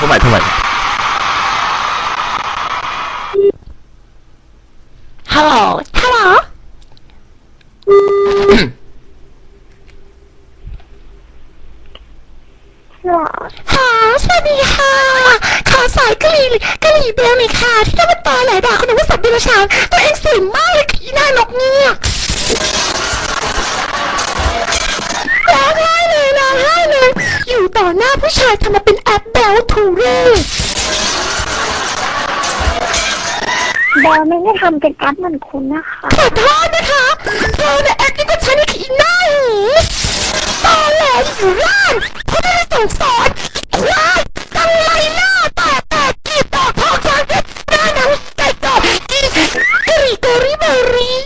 โทรใหม่โทรใหม่ฮัลโหลฮัลโหลค่ะสวัสดีค่ะขอสายกะหรี่กะหรี่เบลหน่อยค่ะ ที่ทำมาตอแหลด่าคนนึกว่าสัตว์เดรัจฉานตัวเองสวยมากเลยค่ะอีหน้านกเงือก ต่อหน้าผู้ชายทำมาเป็นแอปเบลทูเร่เบลไม่ได้ทำเป็นแอปเหมือนคุณนะคะขอโทษนะคะเธอเนี่ยแอปนี้ก็ใช้ในขีหน้าหนีตอแหลอยู่ร้านเขาไม่ได้ส่งสอนควายจังไรหน้าแตกแตกกีบตอกทองช้างหน้าหนังไก่กรอบกินกะหรี่เกอรี่เบอรี่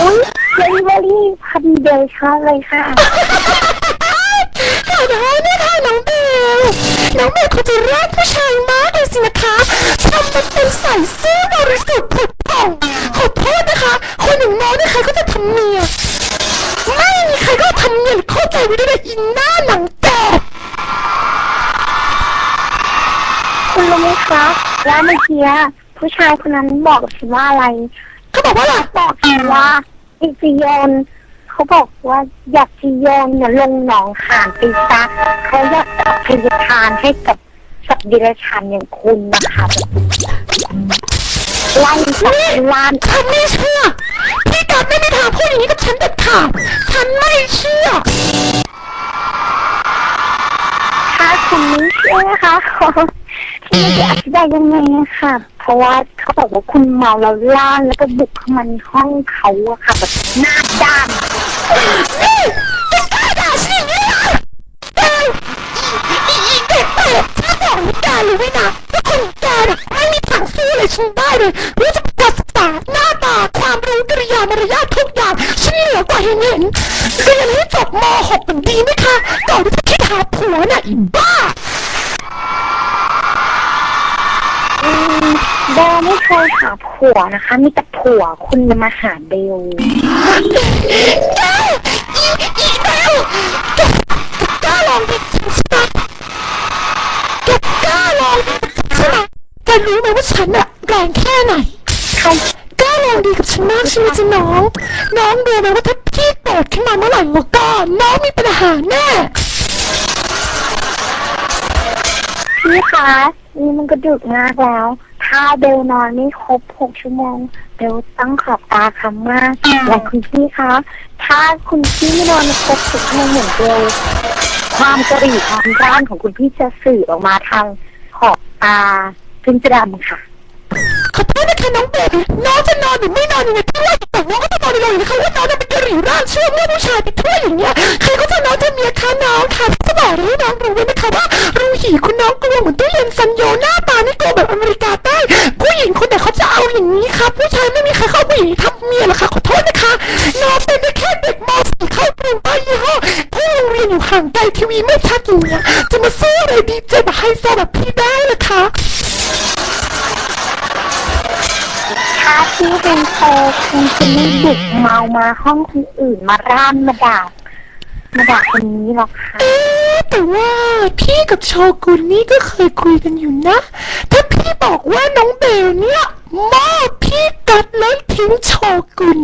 อุ้ย เดลิเวอรี่พันเดชาเลยค่ะขอโทษนะคะน้องเบลน้องเบลคงจะรักผู้ชายมากเลยสินะคะทำมันเป็นใส่ซื่อบริสุทธิ์ผุดผ่องขอโทษนะคะ คนอย่างน้องเนี่ยใครก็จะทำเมียไม่มีใครก็ทำเมียรือเข้าใจไว้ด้วยอินหน้าหนังแตกคุณรู้ไหมคะว่าเมื่อกี้ผู้ชายคนนั้นบอกกับฉันว่าอะไร เขาบอกว่าอะไรบอกฉันว่า อีจีโยนเขาบอกว่าอยากจีโยนเนี่ยลงหนองหานไปซะเขาอยากจะพยทานให้กับสัตว์เดรัจฉานอย่างคุณนะคะไล่สัตว์ลานฉันไม่เชื่อพี่กัดไม่มีทางพูดอย่างนี้กับฉันเด็ดขาดฉันไม่เชื่อถ้าคุณไม่เชื่อนะคะที่จะอธิบายยังไงอะค่ะ เพราะว่าเขาบอกว่าคุณเมาแล้วล่านแล้วก็บุกเข้ามาในห้องเขาอะค่ะแบบหน้าด้านนี่จะกล้าด่าฉันอย่างนี้เหรอเอ้ยอีอีอีเด็กเป็ดฉันบอกให้แกรู้ไว้นะว่าคนแกเนี่ยไม่มีทางสู้เลยฉันได้เลยรู้จะกาษาหน้าตาความรู้กริยามารยาททุกอย่างฉันเหนือกว่าเห็นเห็นเรียนให้จบม .6 มันดีไหมคะก่อนที่จะคิดหาผัวน่ะอีบ้าอืม เบลไม่เคยหาผัวนะคะ มีแต่ผัวคุณจะมาหาเบลก้าลองดิฉันใช่ไหมแกก้าลองดิฉันใช่ไหมแกรู้ไหมว่าฉันอะแรงแค่ไหนใครก้าลองดีกับฉันมากใช่ไหมจ๊ะน้อง น้องรู้ไหมว่าถ้าพี่โกรธขึ้นมาเมื่อไหร่แล้วก็น้องมีปัญหาแน่พี่คะนี่มันก็ดึกมากแล้ว ถ้าเบลนอนไม่ครบหกชั่วโมง เบลต้องขอบตาคำมากและคุณพี่คะ ถ้าคุณพี่ไม่นอนครบหกชั่วโมงเหมือนเบลความกระหรี่ความร้านของคุณพี่จะสื่อออกมาทางขอบตาซึ่งจะดำค่ะขอโทษนะคะน้องเบลน้องจะนอนหรือไม่นอนยังไงพี่ว่าแต่น้องก็ต้องนอนเลยนะคะว่าน้องจะเป็นกระหรี่ร่างเชื่อว่าผู้ชายไปทั่วอย่างเงี้ย ถ้าพี่เป็นโคคุณจะไม่บุกเมามาห้องคนอื่นมาร่านมาด่ามาด่าคนนี้หรอกค่ะเอ๊ะแต่ว่าพี่กับโชกุนนี่ก็เคยคุยกันอยู่นะ ถ้าพี่บอกว่าน้องเบลเนี่ยมอบพี่กัดแล้วทิ้งโชกุน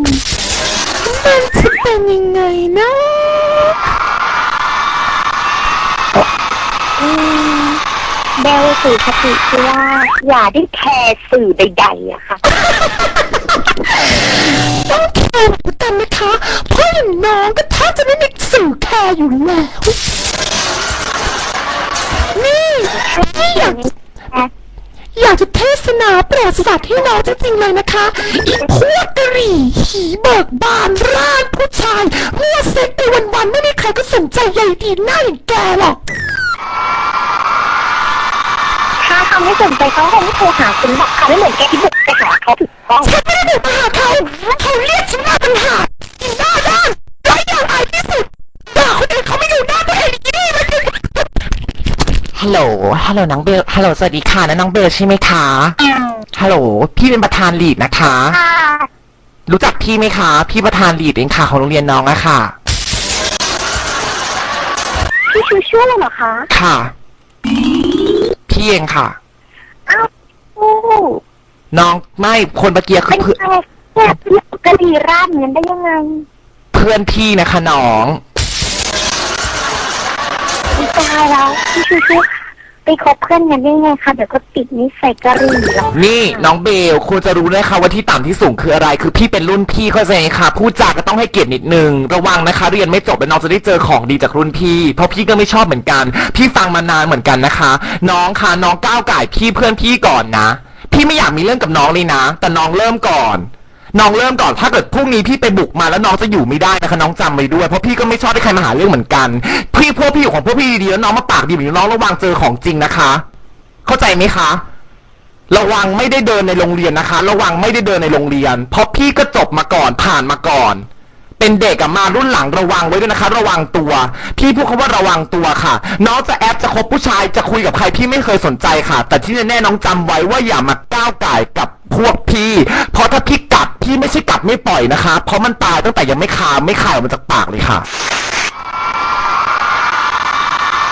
มันจะเป็นยังไงนะอืมเบลสื่อสติคือว่า อย่าได้แคร์สื่อใดๆอะค่ะ ต้องแคร์เหมือนกันนะคะเพราะอย่างน้องก็แทบจะไม่มีสื่อแคร์อยู่แล้ว นี่พี่อยากอยากจะเทศนาโปรดสัตว์ให้น้องจริงๆเลยนะคะอีพวกกะหรี่หีเบิกบานร่างผู้ชายมั่วเซ็กไปวันๆไม่มีใครก็สนใจใยดีหน้าอย่างแกหรอก ถ้าทำให้สนใจเขาคงไม่โทรหาคุณหรอกค่ะไม่เหมือนแกที่บุกไปหาเขาถูกต้องฉันไม่ได้บุกมาหาเขาเขาเรียกฉันมาต่างหากอีหน้าด้านไร้อย่างอายที่สุดด่าคนอื่นเขาไม่อยู่หน้าตัวเองอีนี่มันคือฮัลโหลฮัลโหลน้องเบลฮัลโหลสวัสดีค่ะนะน้องเบลใช่ไหมคะฮัลโหลพี่เป็นประธานลีดนะคะค่ะรู้จักพี่ไหมคะ พี่ประธานลีดเองค่ะของโรงเรียนน้องอะค่ะพี่ชูชั่วเลยเหรอคะ ค่ะ พี่เองค่ะ อ้าวโอ้น้องไม่คนเมื่อกี้คืเป็อนเพื่อนใครเนี่ยเรียกกะหรี่ราดเหมือนได้ยังไงเพื่อนพี่นะคะน้องไม่ตายแล้วพี่ชูชู ไปคบเพื่อนกันได้ไงคะเดี๋ยวก็ติดนิสัยกะหรี่หรอกนี่น้องเบลควรจะรู้นะคะว่าที่ต่ำที่สูงคืออะไร คือพี่เป็นรุ่นพี่เข้าใจไหมคะพูดจาก็ต้องให้เกียรตินิดนึง ระวังนะคะ เรียนไม่จบแล้วน้องจะได้เจอของดีจากรุ่นพี่ เพราะพี่ก็ไม่ชอบเหมือนกัน พี่ฟังมานานเหมือนกันนะคะ น้องคะน้องก้าวไก่ายพี่เพื่อนพี่ก่อนนะ พี่ไม่อยากมีเรื่องกับน้องเลยนะ แต่น้องเริ่มก่อน น้องเริ่มก่อน ถ้าเกิดพรุ่งนี้พี่ไปบุกมาแล้วน้องจะอยู่ไม่ได้นะคะน้องจำไว้ด้วย เพราะพี่ก็ไม่ชอบให้ใครมาหาเรื่องเหมือนกัน พี่พวกพี่อยู่ของพวกพี่ดีๆแล้วน้องมาปากดีแบบนี้น้องระวังเจอของจริงนะคะ เข้าใจไหมคะ ระวังไม่ได้เดินในโรงเรียนนะคะ ระวังไม่ได้เดินในโรงเรียน เพราะพี่ก็จบมาก่อนผ่านมาก่อน เป็นเด็กอะมารุ่นหลังระวังไว้ด้วยนะคะ ระวังตัว พี่พูดคำว่าระวังตัวค่ะ น้องจะแอปจะคบผู้ชายจะคุยกับใครพี่ไม่เคยสนใจค่ะ แต่ที่แน่ๆน้องจำไว้ว่าอย่ามาก้าวไก่ายกับพวกพี่ เพราะถ้าพี่กัดพี่ไม่ใช่กัดไม่ปล่อยนะคะ เพราะมันตายตั้งแต่ยังไม่คามไม่คายออกมาจากปากเลยค่ะ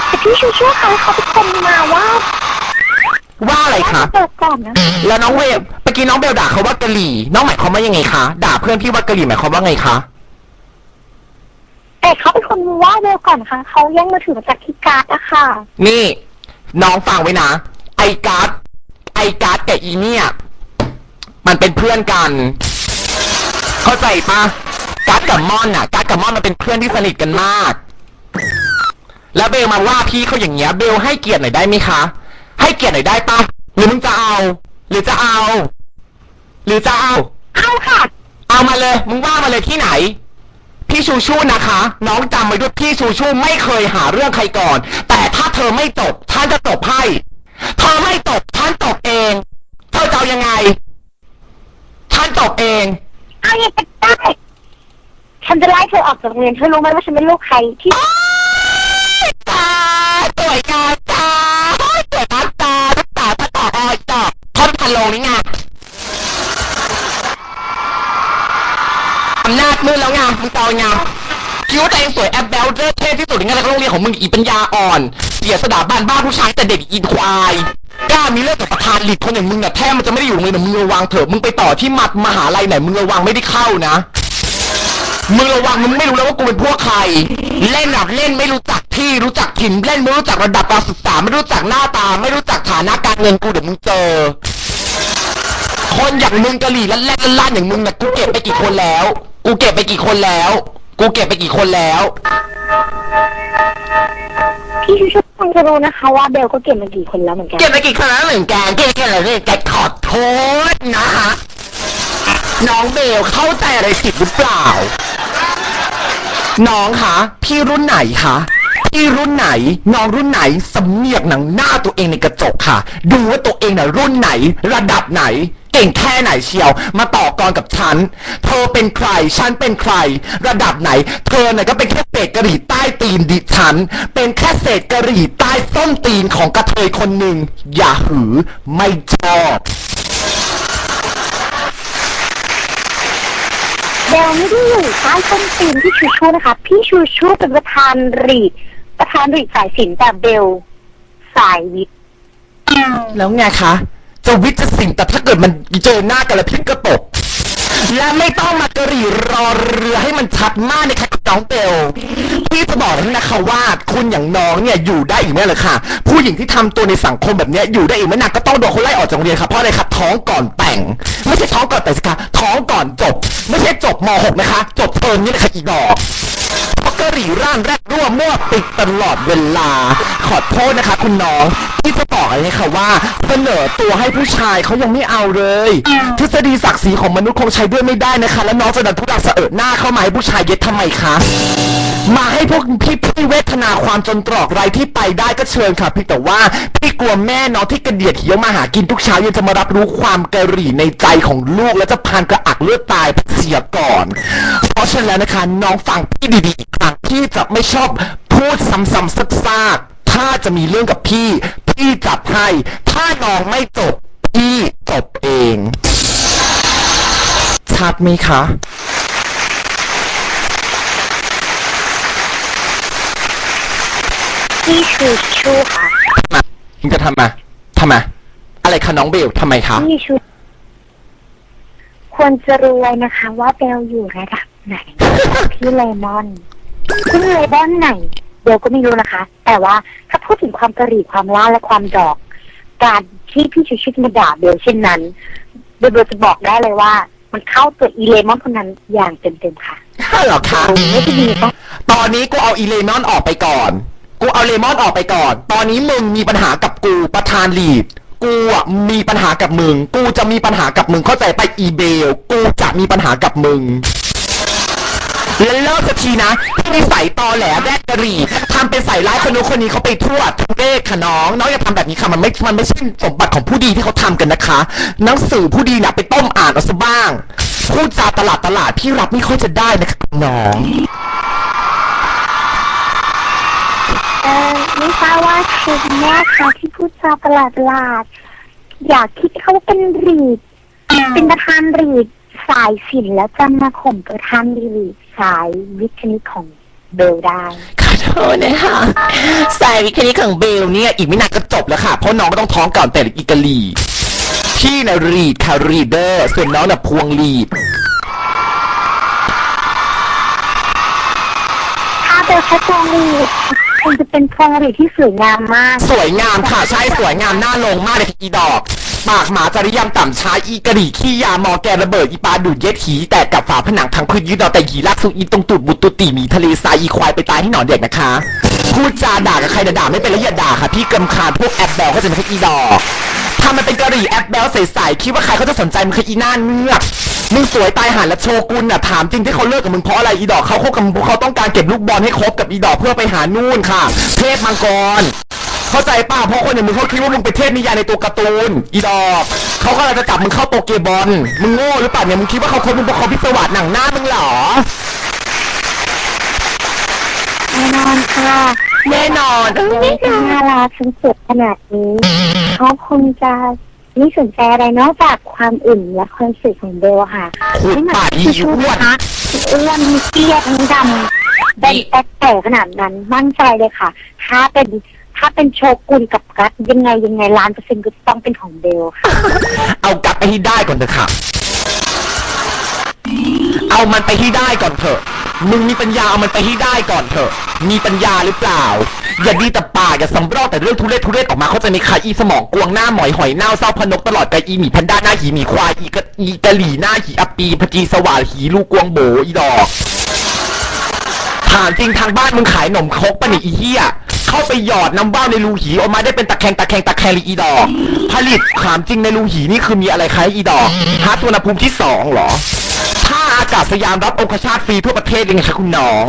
แต่พี่ชูชูเขาเขาเป็นคนมาว่า ว่าอะไรคะเปิดก่อนนะแล้วน้องเวฟเมื่อกี้น้องเบลด่าเขาว่ากะหรี่ น้องหมายความว่ายังไงคะ ด่าเพื่อนพี่ว่ากะหรี่หมายความว่าไงคะ แต่เขาเป็นคนว่าเบลก่อนค่ะเขาแย่งมือถือมาจากที่การ์ดอะค่ะ นี่ น้องฟังไว้นะ ไอการ์ดไอการ์ดกับอีเนี่ย มันเป็นเพื่อนกัน เข้าใจปะการ์ดกับม่อนอะการ์ดกับม่อนมันเป็นเพื่อนที่สนิทกันมาก แล้วเบลมาว่าพี่เขาอย่างเงี้ย เบลให้เกียรติหน่อยได้ไหมคะ ให้เกียรติหน่อยได้ปะหรือมึงจะเอา หรือจะเอา หรือจะเอา เอาค่ะ เอามาเลย มึงว่ามาเลยที่ไหน พี่ชูชูนะคะ น้องจำไว้ด้วยพี่ชูชูไม่เคยหาเรื่องใครก่อน แต่ถ้าเธอไม่จบท่านจะจบให้เธอไม่จบท่านจบเองเธอจะเอายังไง ท่านจบเองเอาอย่างนั้นได้ฉันจะไล่เธอออกจากโรงเรียนเธอรู้ไหมว่าฉันเป็นลูกใครที่ตาสวยงามตาสวยมากตาลูกตาตาต่อออยต่อท่อนพันโลนี่ไงอำนาจมืดแล้ว มึงตอไงคิดว่าตัวเองสวยแอบแบลเดอร์เท่ที่สุดในงานโรงเรียนของมึงอีปัญญาอ่อน เสียสถาบันบ้าผู้ชายแต่เด็กอีควายกล้ามีเรื่องกับประธานหลีกคนอย่างมึงน่ะแท้มันจะไม่ได้อยู่โรงเรียนนะมึงระวังเถอะมึงไปต่อที่มัดมหาลัยไหนมึงระวังไม่ได้เข้านะ มึงระวังมึงไม่รู้แล้วว่ากูเป็นพวกใคร เล่นแบบเล่นไม่รู้จักที่รู้จักถิ่นเล่นไม่รู้จักระดับการศึกษาไม่รู้จักหน้าตา ไม่รู้จักฐานะการเงินกูเดี๋ยวมึงเจอ คนอย่างมึงกะหรี่ลั่นแล่นลั่นอย่างมึงน่ะกูเก็บไปกี่คนแล้ว กูเก็บไปกี่คนแล้ว กูเก็บไปกี่คนแล้ว พี่ชูชูคงจะรู้นะคะว่าเบลก็เก็บมากี่คนแล้วเหมือนกัน เก็บไปกี่คนแล้วเหมือนกันเก็บกันอะไรเนี่ยแกขอโทษนะฮะน้องเบลเข้าใจอะไรผิดหรือเปล่า น้องคะพี่รุ่นไหนคะพี่รุ่นไหน น้องรุ่นไหนสำเนียกหนังหน้าตัวเองในกระจกค่ะ ดูว่าตัวเองน่ะรุ่นไหน ระดับไหน เก่งแค่ไหนเชียว มาต่อกรกับฉัน เธอเป็นใคร ฉันเป็นใคร ระดับไหน เธอน่ะก็เป็นแค่เศษกะหรี่ใต้ตีนดิฉัน เป็นแค่เศษกะหรี่ใต้ส้นตีนของกระเทยคนหนึ่ง อย่าหือไม่ชอบเบลไม่ได้อยู่ใต้ต้นตีนพี่ชูชูนะคะ พี่ชูชูเป็นประธานรีดประธานรีดสายสินแต่เบลสายวิทย์แล้วไงคะ จะวิทย์จะสิ่งแต่ถ้าเกิดมันเจอหน้ากันแล้วพี่ก็ตก และไม่ต้องมากระหรี่รอเรือให้มันชัดมากในคะคุณน้องเบลพี่จะบอกแล้วนะคะว่าคุณอย่างน้องเนี่ยอยู่ได้อีกไม่เลยค่ะ ผู้หญิงที่ทำตัวในสังคมแบบนี้อยู่ได้อีกไม่นานก็ต้องโดนเขาไล่ออกจากโรงเรียนครับเพราะอะไรครับท้องก่อนแต่ง ไม่ใช่ท้องก่อนแต่งสิคะท้องก่อนจบ ไม่ใช่จบม .6 นะคะ จบเทอมนี่แหละคะอีดอกเพราะกะหรี่ร่างแรกรั่วมั่วติดตลอดเวลา ขอโทษนะคะ คุณน้องที่จะบอกอะไรค่ะว่า เสนอตัวให้ผู้ชายเขายังไม่เอาเลย ทฤษฎีศักดิ์ศรีของมนุษย์คงใช้ด้วยไม่ได้นะคะ แล้วน้องจะดันทุลักเสอะหน้าเข้ามาให้ผู้ชายเย็ดทำไมคะ มาให้พวกพี่พี่เวทนาความจนตรอกไรที่ไปได้ก็เชิญค่ะพี่แต่ว่าพี่กลัวแม่น้องที่กระเดียดเหี่ยวมาหากินทุกเช้ายังจะมารับรู้ความกระหรี่ในใจของลูกและจะพานกระอักเลือดตายเสียก่อน เพราะฉะนั้นแล้วนะคะ น้องฟังพี่ดีๆอีกครั้งพี่จะไม่ชอบพูดซ้ำๆซากๆถ้าจะมีเรื่องกับพี่ พี่จัดให้ ถ้าน้องไม่จบ พี่จบเอง ชัดไหมคะพี่ชูชูค่ะมามึงจะทำมาทำไมอะไรคะน้องเบลทำไมคะพี่ชูควรจะรู้ไว้นะคะ ว่าเบลอยู่ระดับไหน พี่เลมอน คุณเลมอนไหนเบลก็ไม่รู้นะคะ แต่ว่าถ้าพูดถึงความกระหรี่ความล่าและความดอก การที่พี่ชูชูมาด่าเบลเช่นนั้นเบลเบลจะบอกได้เลยว่า มันเข้าตัวอีเลมอนคนนั้นอย่างเต็มๆค่ะเหรอคะไม่ได้ดีต้องตอนนี้กูเอาอีเลมอนออกไปก่อน กูเอาเลมอนออกไปก่อน ตอนนี้มึงมีปัญหากับกูประธานลีด กูอะมีปัญหากับมึง กูจะมีปัญหากับมึงเข้าใจไปอีเบล กูจะมีปัญหากับมึง แล้วเลิกสักทีนะที่นิสัยตอแหลแรกกะหรี่ทำเป็นใส่ร้ายคนนู้นคนนี้เขาไปทั่วทุเรศค่ะน้องน้องอย่าทำแบบนี้ค่ะมันไม่มันไม่ใช่สมบัติของผู้ดีที่เขาทำกันนะคะหนังสือผู้ดีน่ะไปต้มอ่านเอาซะบ้างพูดจาตลาดตลาดพี่รับไม่ค่อยจะได้นะคะน้องเออไม่ทราบว่าคุณแม่คะที่พูดจาประหลาดประหลาดๆอยากคิดเขาเป็นรีดเป็นประธานรีด สายศิลป์แล้วจะมาข่มประธานรีดสายวิทย์คณิตของเบลได้ขอโทษนะคะสายวิคณิตของเบลเนี่ยอีกไม่นานก็จบแล้วค่ะ เพราะน้องก็ต้องท้องก่อนแต่อีกาลีพี่นะรีดค่ะรีดเดอร์ส่วนน้องน่ะพวงรีดถ้าเบลแค่พวงรีดคงจะเป็นพวงรีดที่สวยงามมาก สวยงามค่ะ ใช่สวยงามหน้าลงมากเลยค่ะอีดอก ปากหมาจริยามต่ำช้าอีกระดี่ขี้ยามอแกระเบิดอีปลาดูดเย็ดหีแตกกับฝาผนังพังพืชยืดเอาแต่หีลากสู่อีตรงตูดบุตรตุตีหมีทะเลทรายอีควายไปตายที่หนอนเด็กนะคะ พูดจาด่ากับใครด่าไม่เป็นแล้วอย่าด่าค่ะพี่กำคาญพวกแอปแบลก็จะเป็นพวกอีดอกถ้ามันเป็นกะหรี่แอปแบลใสๆคิดว่าใครเขาจะสนใจมึงคืออีหน้าเงือกมึงสวยตายห่านและโชกุนน่ะถามจริงที่เขาเลิกกับมึงเพราะอะไรอีดอกเขาคบกับมึงเพราะเขาต้องการเก็บลูกบอลให้ครบกับอีดอกเพื่อไปหานู่นค่ะ เทพมังกร เข้าใจป่ะเพราะคนอย่างมึงเขาคิดว่ามึงเป็นเทพนิยายในตัวการ์ตูนอีดอกเขาก็เลยจะจับมึงเข้าโตเกียวบอลมึงโง่หรือเปล่าเนี่ยมึงคิดว่าเขาคบมึงเพราะเขาพิศวาสหนังหน้ามึงเหรอแน่นอนค่ะแน่นอนเบลที่น่ารักทั้งสุดขนาดนี้เขาคงจะไม่สนใจอะไรนอกจากความอิ่มและความสวยของเบลค่ะขุดปากอีที่ชูอ้วนนะอ้วนมีเตี้ยทั้งดำเป็นแป๊กแต่ขนาดนั้นมั่นใจเลยค่ะ ถ้าเป็น ถ้าเป็นโชกุนกับกัตยังไงยังไงล้านเปอร์เซ็นต์ก็ต้องเป็นของเบลค่ะ เอากลับไปให้ได้ก่อนเถอะค่ะ เอามันไปให้ได้ก่อนเถอะ มึงมีปัญญาเอามันไปให้ได้ก่อนเถอะ มีปัญญาหรือเปล่า อย่าดีแต่ปากอย่าสำรอกแต่เรื่องทุเรศทุเรศออกมาเขาใจะในขาอีสมองกวงหน้าหมอยหอยเน่าเศร้าพนกตลอดกับอีหมีพันด้าหน้าหีหมีควายอีกะอีกะหลี่หน้าหีอปปีพจีสว่านหีลูกกวงโบอีดอก ถามจริงทางบ้านมึงขายหนมครกปะนี่อีเหี้ย เข้าไปหยอดน้ำว่าวในรูหีออกมาได้เป็นตะแคงตะแคงตะแคงหรืออีดอก ผลิตถามจริงในรูหีนี่คือมีอะไรคล้ายอีดอกฮาร์ดอุณหภูมิที่สองเหรอถ้าอากาศยานรับองคชาตฟรีทั่วประเทศยังไงคะคุณน้อง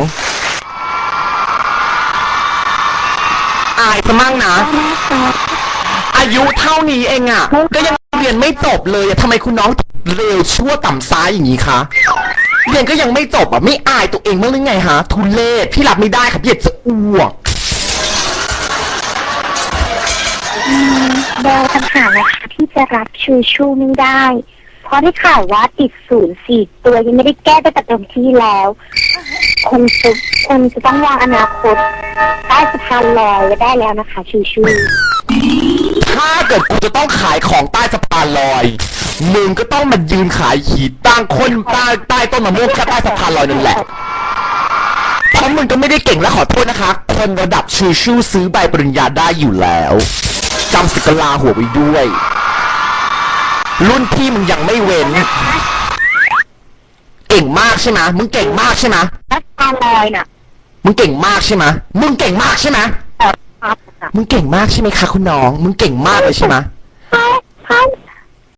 อายซะมั่งนะ อายุเท่านี้เองอะ่ะ ก็ยังเรียนไม่จบเลยอะทำไมคุณน้องเร็วชั่วต่ำซ้ายอย่างนี้คะเรียนก็ยังไม่จบอะไม่อายตัวเองบ้างหรือไงฮะ ทุเลศพี่รับไม่ได้ครับพี่อยากจะอ้วก เบลต่างหากนะคะที่จะรับชูชูไม่ได้ เพราะได้ข่าวว่าติดศูนย์สี่ตัวยังไม่ได้แก้ตั้แต่เต็มที่แล้ว คงจะคงจะต้องวางอนาคตใต้สะพานลอยไว้ได้แล้วนะคะชูชูถ้าเกิดกูจะต้องขายของใต้สะพานลอย มึงก็ต้องมายืนขายขีดตั้งคนใต้ใต้ต้นมะม่วงแค่ใต้สะพานลอยนั่นแหละ เพราะมึงก็ไม่ได้เก่งและขอโทษนะคะ คนระดับชูชูซื้อใบปริญญาได้อยู่แล้ว จำสิกลาหัวไว้ด้วย รุ่นพี่มึงยังไม่เว้น เก่งมากใช่ไหมมึงเก่งมากใช่ไหมสะพานลอยน่ะ มึงเก่งมากใช่ไหมมึงเก่งมากใช่ไหมเออครับมึงเก่งมากใช่ไหมคะคุณน้อง มึงเก่งมากเลยใช่ไหมใช่ใช่